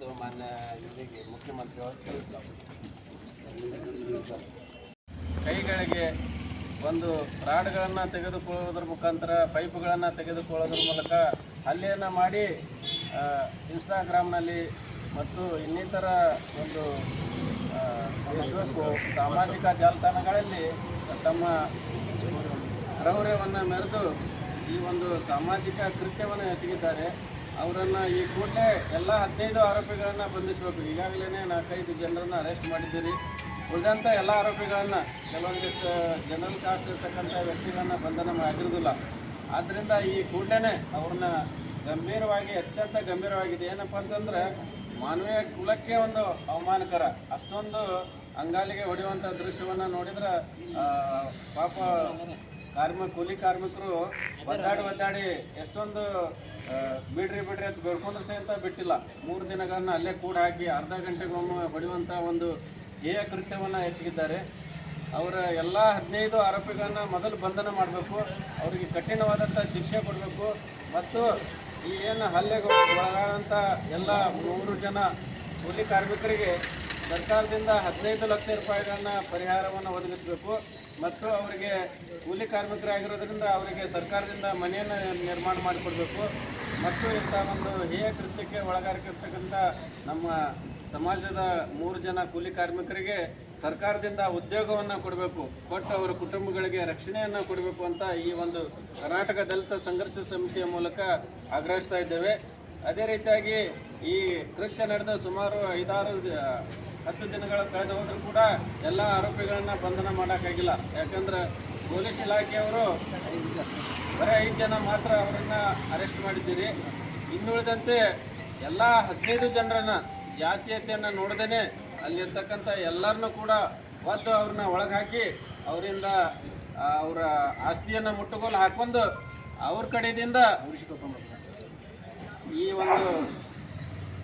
ಮತ್ತು ಮಾನ್ಯ ಮುಖ್ಯಮಂತ್ರಿ ಅವರು ಕೈಗಳಿಗೆ ಒಂದು ರಾಡ್ಗಳನ್ನು ತೆಗೆದುಕೊಳ್ಳೋದ್ರ ಮುಖಾಂತರ ಪೈಪ್ಗಳನ್ನು ತೆಗೆದುಕೊಳ್ಳೋದ್ರ ಮೂಲಕ ಹಲ್ಲೆಯನ್ನು ಮಾಡಿ ಇನ್ಸ್ಟಾಗ್ರಾಮ್ನಲ್ಲಿ ಮತ್ತು ಇನ್ನಿತರ ಒಂದು ಸಾಮಾಜಿಕ ಜಾಲತಾಣಗಳಲ್ಲಿ ತಮ್ಮ ಕ್ರೌರ್ಯವನ್ನು ಮೆರೆದು ಈ ಒಂದು ಸಾಮಾಜಿಕ ಕೃತ್ಯವನ್ನು ಎಸಗಿದ್ದಾರೆ. ಅವರನ್ನು ಈ ಕೂಡಲೇ ಎಲ್ಲ ಹದಿನೈದು ಆರೋಪಿಗಳನ್ನು ಬಂಧಿಸಬೇಕು. ಈಗಾಗಲೇ ನಾಲ್ಕೈದು ಜನರನ್ನು ಅರೆಸ್ಟ್ ಮಾಡಿದ್ದೀರಿ. ಉಳಿದಂಥ ಎಲ್ಲ ಆರೋಪಿಗಳನ್ನು ಕೆಲವೊಂದಿಷ್ಟು ಜನರಲ್ ಕಾಸ್ಟ್ ಇರ್ತಕ್ಕಂಥ ವ್ಯಕ್ತಿಗಳನ್ನು ಬಂಧನ ಆಗಿರೋದಿಲ್ಲ ಆದ್ದರಿಂದ ಈ ಕೂಡಲೇ ಅವ್ರನ್ನ ಗಂಭೀರವಾಗಿ, ಅತ್ಯಂತ ಗಂಭೀರವಾಗಿದೆ. ಏನಪ್ಪ ಅಂತಂದ್ರೆ, ಮಾನವೀಯ ಕುಲಕ್ಕೆ ಒಂದು ಅವಮಾನಕರ, ಅಷ್ಟೊಂದು ಅಂಗಾಲಿಗೆ ಹೊಡೆಯುವಂಥ ದೃಶ್ಯವನ್ನು ನೋಡಿದ್ರೆ ಪಾಪ ಕಾರ್ಮಿಕ ಕೂಲಿ ಕಾರ್ಮಿಕರು ಒದ್ದಾಡಿ ಒದ್ದಾಡಿ ಎಷ್ಟೊಂದು ಬಿಡ್ರಿ ಬಿಡ್ರಿ ಅಂತ ಬೇಡ್ಕೊಂಡ್ರು ಸಹಿತ ಬಿಟ್ಟಿಲ್ಲ. ಮೂರು ದಿನಗಳನ್ನ ಅಲ್ಲೇ ಕೂಡ ಹಾಕಿ ಅರ್ಧ ಗಂಟೆಗೊಮ್ಮೆ ಬಡಿಯುವಂಥ ಒಂದು ಹೇಯ ಕೃತ್ಯವನ್ನು ಎಸಗಿದ್ದಾರೆ. ಅವರ ಎಲ್ಲ ಹದಿನೈದು ಆರೋಪಿಗಳನ್ನ ಮೊದಲು ಬಂಧನ ಮಾಡಬೇಕು, ಅವರಿಗೆ ಕಠಿಣವಾದಂಥ ಶಿಕ್ಷೆ ಕೊಡಬೇಕು ಮತ್ತು ಈ ಏನು ಹಲ್ಲೆಗೆ ಒಳಗಾದಂಥ ಎಲ್ಲ ಮೂರು ಜನ ಕೂಲಿ ಕಾರ್ಮಿಕರಿಗೆ ಸರ್ಕಾರದಿಂದ ಹದಿನೈದು ಲಕ್ಷ ರೂಪಾಯಿಗಳನ್ನ ಪರಿಹಾರವನ್ನು ಒದಗಿಸಬೇಕು. ಮತ್ತು ಅವರಿಗೆ ಕೂಲಿ ಕಾರ್ಮಿಕರಾಗಿರೋದ್ರಿಂದ ಅವರಿಗೆ ಸರ್ಕಾರದಿಂದ ಮನೆಯನ್ನು ನಿರ್ಮಾಣ ಮಾಡಿಕೊಡ್ಬೇಕು. ಮತ್ತು ಇಂಥ ಒಂದು ಹೇಯ ಕೃತ್ಯಕ್ಕೆ ಒಳಗಾಗಿರ್ತಕ್ಕಂಥ ನಮ್ಮ ಸಮಾಜದ ಮೂರು ಜನ ಕೂಲಿ ಕಾರ್ಮಿಕರಿಗೆ ಸರ್ಕಾರದಿಂದ ಉದ್ಯೋಗವನ್ನು ಕೊಡಬೇಕು. ಕೊಟ್ಟು ಅವರ ಕುಟುಂಬಗಳಿಗೆ ರಕ್ಷಣೆಯನ್ನು ಕೊಡಬೇಕು ಅಂತ ಈ ಒಂದು ಕರ್ನಾಟಕ ದಲಿತ ಸಂಘರ್ಷ ಸಮಿತಿಯ ಮೂಲಕ ಆಗ್ರಹಿಸ್ತಾ ಇದ್ದೇವೆ. ಅದೇ ರೀತಿಯಾಗಿ ಈ ಕೃತ್ಯ ನಡೆದ ಸುಮಾರು ಐದಾರು ಹತ್ತು ದಿನಗಳ ಕಳೆದು ಹೋದರೂ ಕೂಡ ಎಲ್ಲ ಆರೋಪಿಗಳನ್ನ ಬಂಧನ ಮಾಡೋಕ್ಕಾಗಿಲ್ಲ. ಯಾಕಂದ್ರೆ ಪೊಲೀಸ್ ಇಲಾಖೆಯವರು ಬರೀ ಐದು ಜನ ಮಾತ್ರ ಅವರನ್ನ ಅರೆಸ್ಟ್ ಮಾಡಿದ್ದೀರಿ. ಇನ್ನುಳಿದಂತೆ ಎಲ್ಲ ಹದಿನೈದು ಜನರನ್ನ ಜಾತೀಯತೆಯನ್ನು ನೋಡದೇನೆ ಅಲ್ಲಿರ್ತಕ್ಕಂಥ ಎಲ್ಲರನ್ನೂ ಕೂಡ ಒದ್ದು ಅವ್ರನ್ನ ಒಳಗೆ ಹಾಕಿ ಅವರಿಂದ ಅವರ ಆಸ್ತಿಯನ್ನು ಮುಟ್ಟುಗೋಲು ಹಾಕೊಂಡು ಅವ್ರ ಕಡೆಯಿಂದ ಈ ಒಂದು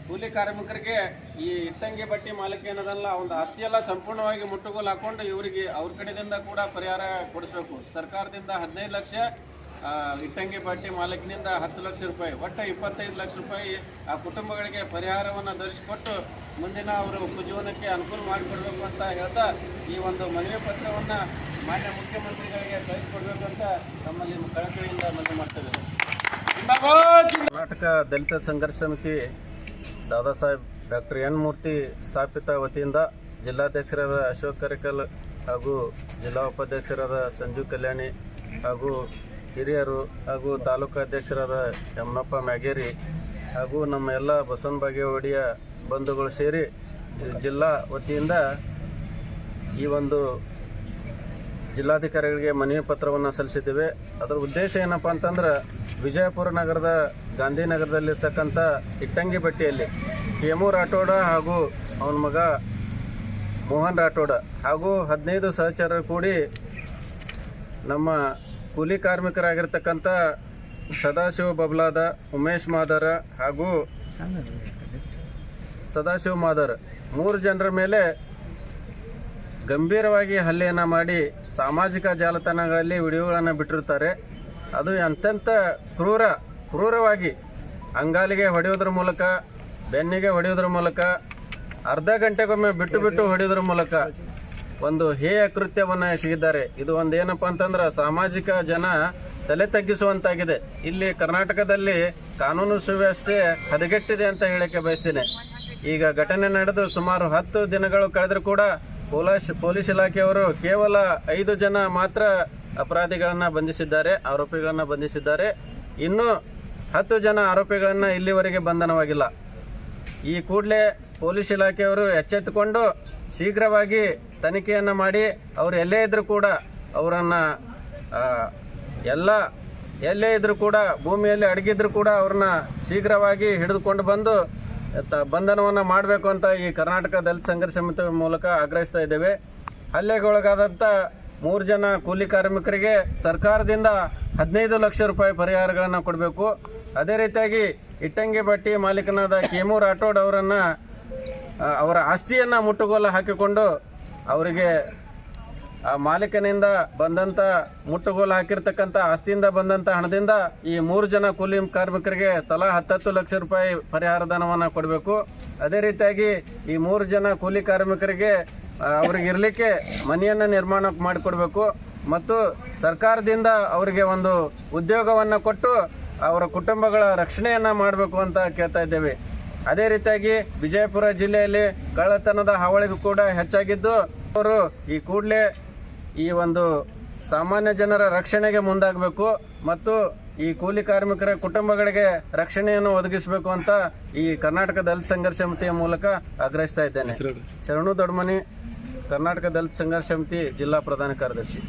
ಕೂಲಿ ಕಾರ್ಮಿಕರಿಗೆ ಈ ಇಟ್ಟಂಗಿ ಬಟ್ಟಿ ಮಾಲೀಕ ಏನದಲ್ಲ, ಒಂದು ಆಸ್ತಿ ಎಲ್ಲ ಸಂಪೂರ್ಣವಾಗಿ ಮುಟ್ಟುಗೋಲು ಹಾಕೊಂಡು ಇವರಿಗೆ ಅವ್ರ ಕಡೆಯಿಂದ ಕೂಡ ಪರಿಹಾರ ಕೊಡಿಸ್ಬೇಕು. ಸರ್ಕಾರದಿಂದ ಹದಿನೈದು ಲಕ್ಷ ಇಟ್ಟಂಗಿ ಬಟ್ಟಿ ಮಾಲೀಕನಿಂದ ಹತ್ತು ಲಕ್ಷ ರೂಪಾಯಿ, ಒಟ್ಟು ಇಪ್ಪತ್ತೈದು ಲಕ್ಷ ರೂಪಾಯಿ ಆ ಕುಟುಂಬಗಳಿಗೆ ಪರಿಹಾರವನ್ನು ಧರಿಸಿಕೊಟ್ಟು ಮುಂದಿನ ಅವರು ಉಪಜೀವನಕ್ಕೆ ಅನುಕೂಲ ಮಾಡಿಕೊಡ್ಬೇಕು ಅಂತ ಹೇಳ್ತಾ ಈ ಒಂದು ಮನವಿ ಪತ್ರವನ್ನು ಮಾನ್ಯ ಮುಖ್ಯಮಂತ್ರಿಗಳಿಗೆ ಕಳಿಸ್ಕೊಡ್ಬೇಕು ಅಂತ ನಮ್ಮಲ್ಲಿ ಕಳಕಳಿಯಿಂದ ಮನವಿ ಮಾಡ್ತೇವೆ ಕರ್ನಾಟಕ ದಲಿತ ಸಂಘರ್ಷ ಸಮಿತಿ ದಾದಾ ಸಾಹೇಬ್, ಡಾಕ್ಟರ್ ಎನ್ ಮೂರ್ತಿ ಸ್ಥಾಪಿತ ವತಿಯಿಂದ ಜಿಲ್ಲಾಧ್ಯಕ್ಷರಾದ ಅಶೋಕ್ ಕರಿಕಲ್ ಹಾಗೂ ಜಿಲ್ಲಾ ಉಪಾಧ್ಯಕ್ಷರಾದ ಸಂಜು ಕಲ್ಯಾಣಿ ಹಾಗೂ ಹಿರಿಯರು ಹಾಗೂ ತಾಲೂಕು ಅಧ್ಯಕ್ಷರಾದ ಯಮನಪ್ಪ ಮ್ಯಾಗೇರಿ ಹಾಗೂ ನಮ್ಮ ಎಲ್ಲ ಬಸವನ ಒಡಿಯ ಬಂಧುಗಳು ಸೇರಿ ಜಿಲ್ಲಾ ವತಿಯಿಂದ ಈ ಒಂದು ಜಿಲ್ಲಾಧಿಕಾರಿಗಳಿಗೆ ಮನವಿ ಪತ್ರವನ್ನು ಸಲ್ಲಿಸಿದ್ದೇವೆ. ಅದರ ಉದ್ದೇಶ ಏನಪ್ಪ ಅಂತಂದ್ರೆ ವಿಜಯಪುರ ನಗರದ ಗಾಂಧಿನಗರದಲ್ಲಿರ್ತಕ್ಕಂಥ ಇಟ್ಟಂಗಿ ಬಟ್ಟಿಯಲ್ಲಿ ಕೇಮು ರಾಠೋಡ ಹಾಗೂ ಅವನ ಮಗ ಮೋಹನ್ ರಾಠೋಡ ಹಾಗೂ ಹದಿನೈದು ಸಹಚರರು ಕೂಡಿ ನಮ್ಮ ಕೂಲಿ ಕಾರ್ಮಿಕರಾಗಿರ್ತಕ್ಕಂಥ ಸದಾಶಿವ ಬಬ್ಲಾದ ಉಮೇಶ್ ಮಾದರ ಹಾಗೂ ಸದಾಶಿವ ಮಾದರ್ ಮೂರು ಜನರ ಮೇಲೆ ಗಂಭೀರವಾಗಿ ಹಲ್ಲೆಯನ್ನು ಮಾಡಿ ಸಾಮಾಜಿಕ ಜಾಲತಾಣಗಳಲ್ಲಿ ವಿಡಿಯೋಗಳನ್ನು ಬಿಟ್ಟಿರ್ತಾರೆ. ಅದು ಅತ್ಯಂತ ಕ್ರೂರ, ಕ್ರೂರವಾಗಿ ಅಂಗಾಲಿಗೆ ಹೊಡೆಯೋದ್ರ ಮೂಲಕ, ಬೆನ್ನಿಗೆ ಹೊಡೆಯೋದ್ರ ಮೂಲಕ, ಅರ್ಧ ಗಂಟೆಗೊಮ್ಮೆ ಬಿಟ್ಟು ಬಿಟ್ಟು ಹೊಡೆಯೋದ್ರ ಮೂಲಕ ಒಂದು ಹೇಯ ಕೃತ್ಯವನ್ನು ಎಸಗಿದ್ದಾರೆ. ಇದು ಒಂದು ಏನಪ್ಪ ಅಂತಂದ್ರೆ ಸಾಮಾಜಿಕ ಜನ ತಲೆ ತಗ್ಗಿಸುವಂತಾಗಿದೆ. ಇಲ್ಲಿ ಕರ್ನಾಟಕದಲ್ಲಿ ಕಾನೂನು ಸುವ್ಯವಸ್ಥೆ ಹದಗೆಟ್ಟಿದೆ ಅಂತ ಹೇಳಕ್ಕೆ ಬಯಸ್ತೇನೆ. ಈಗ ಘಟನೆ ನಡೆದು ಸುಮಾರು ಹತ್ತು ದಿನಗಳು ಕಳೆದರೂ ಕೂಡ ಪೊಲೀಸ್ ಪೊಲೀಸ್ ಇಲಾಖೆಯವರು ಕೇವಲ ಐದು ಜನ ಮಾತ್ರ ಅಪರಾಧಿಗಳನ್ನು ಬಂಧಿಸಿದ್ದಾರೆ, ಆರೋಪಿಗಳನ್ನು ಬಂಧಿಸಿದ್ದಾರೆ. ಇನ್ನು ಹತ್ತು ಜನ ಆರೋಪಿಗಳನ್ನು ಇಲ್ಲಿವರೆಗೆ ಬಂಧನವಾಗಿಲ್ಲ. ಈ ಕೂಡಲೇ ಪೊಲೀಸ್ ಇಲಾಖೆಯವರು ಎಚ್ಚೆತ್ತುಕೊಂಡು ಶೀಘ್ರವಾಗಿ ತನಿಖೆಯನ್ನು ಮಾಡಿ, ಅವರು ಎಲ್ಲೇ ಇದ್ದರೂ ಕೂಡ ಅವರನ್ನು ಎಲ್ಲ, ಎಲ್ಲೇ ಇದ್ದರೂ ಕೂಡ ಭೂಮಿಯಲ್ಲಿ ಅಡಗಿದ್ರೂ ಕೂಡ ಅವ್ರನ್ನ ಶೀಘ್ರವಾಗಿ ಹಿಡಿದುಕೊಂಡು ಬಂದು ಬಂಧನವನ್ನು ಮಾಡಬೇಕು ಅಂತ ಈ ಕರ್ನಾಟಕ ದಲಿತ ಸಂಘರ್ಷ ಸಮಿತಿ ಮೂಲಕ ಆಗ್ರಹಿಸ್ತಾ ಇದ್ದೇವೆ. ಹಲ್ಲೆಗೊಳಗಾದಂಥ ಮೂರು ಜನ ಕೂಲಿ ಕಾರ್ಮಿಕರಿಗೆ ಸರ್ಕಾರದಿಂದ ಹದಿನೈದು ಲಕ್ಷ ರೂಪಾಯಿ ಪರಿಹಾರಗಳನ್ನು ಕೊಡಬೇಕು. ಅದೇ ರೀತಿಯಾಗಿ ಇಟ್ಟಂಗಿ ಬಟ್ಟಿ ಮಾಲೀಕನಾದ ಕೇಮೂರ್ ರಾಠೋಡ್ ಅವರನ್ನು ಅವರ ಆಸ್ತಿಯನ್ನು ಮುಟ್ಟುಗೋಲು ಹಾಕಿಕೊಂಡು ಅವರಿಗೆ ಆ ಮಾಲೀಕನಿಂದ ಬಂದಂತ ಮುಟ್ಟುಗೋಲು ಹಾಕಿರ್ತಕ್ಕಂಥ ಆಸ್ತಿಯಿಂದ ಬಂದಂತ ಹಣದಿಂದ ಈ ಮೂರು ಜನ ಕೂಲಿ ಕಾರ್ಮಿಕರಿಗೆ ತಲಾ ಹತ್ತತ್ತು ಲಕ್ಷ ರೂಪಾಯಿ ಪರಿಹಾರ ಧನವನ್ನು ಕೊಡಬೇಕು. ಅದೇ ರೀತಿಯಾಗಿ ಈ ಮೂರು ಜನ ಕೂಲಿ ಕಾರ್ಮಿಕರಿಗೆ ಅವ್ರಿಗೆ ಇರಲಿಕ್ಕೆ ಮನೆಯನ್ನು ನಿರ್ಮಾಣ ಮಾಡಿಕೊಡ್ಬೇಕು. ಮತ್ತು ಸರ್ಕಾರದಿಂದ ಅವರಿಗೆ ಒಂದು ಉದ್ಯೋಗವನ್ನು ಕೊಟ್ಟು ಅವರ ಕುಟುಂಬಗಳ ರಕ್ಷಣೆಯನ್ನ ಮಾಡಬೇಕು ಅಂತ ಕೇಳ್ತಾ ಇದ್ದೇವೆ. ಅದೇ ರೀತಿಯಾಗಿ ವಿಜಯಪುರ ಜಿಲ್ಲೆಯಲ್ಲಿ ಕಳ್ಳತನದ ಹಾವಳಿಗೂ ಕೂಡ ಹೆಚ್ಚಾಗಿದ್ದು, ಅವರು ಈ ಕೂಡಲೇ ಈ ಒಂದು ಸಾಮಾನ್ಯ ಜನರ ರಕ್ಷಣೆಗೆ ಮುಂದಾಗಬೇಕು ಮತ್ತು ಈ ಕೂಲಿ ಕಾರ್ಮಿಕರ ಕುಟುಂಬಗಳಿಗೆ ರಕ್ಷಣೆಯನ್ನು ಒದಗಿಸಬೇಕು ಅಂತ ಈ ಕರ್ನಾಟಕ ದಲಿತ ಸಂಘರ್ಷ ಸಮಿತಿಯ ಮೂಲಕ ಆಗ್ರಹಿಸ್ತಾ ಇದ್ದೇನೆ. ಶರಣು ದೊಡ್ಮನಿ ಕರ್ನಾಟಕ ದಲಿತ ಸಂಘರ್ಷ ಸಮಿತಿ ಜಿಲ್ಲಾ ಪ್ರಧಾನ ಕಾರ್ಯದರ್ಶಿ.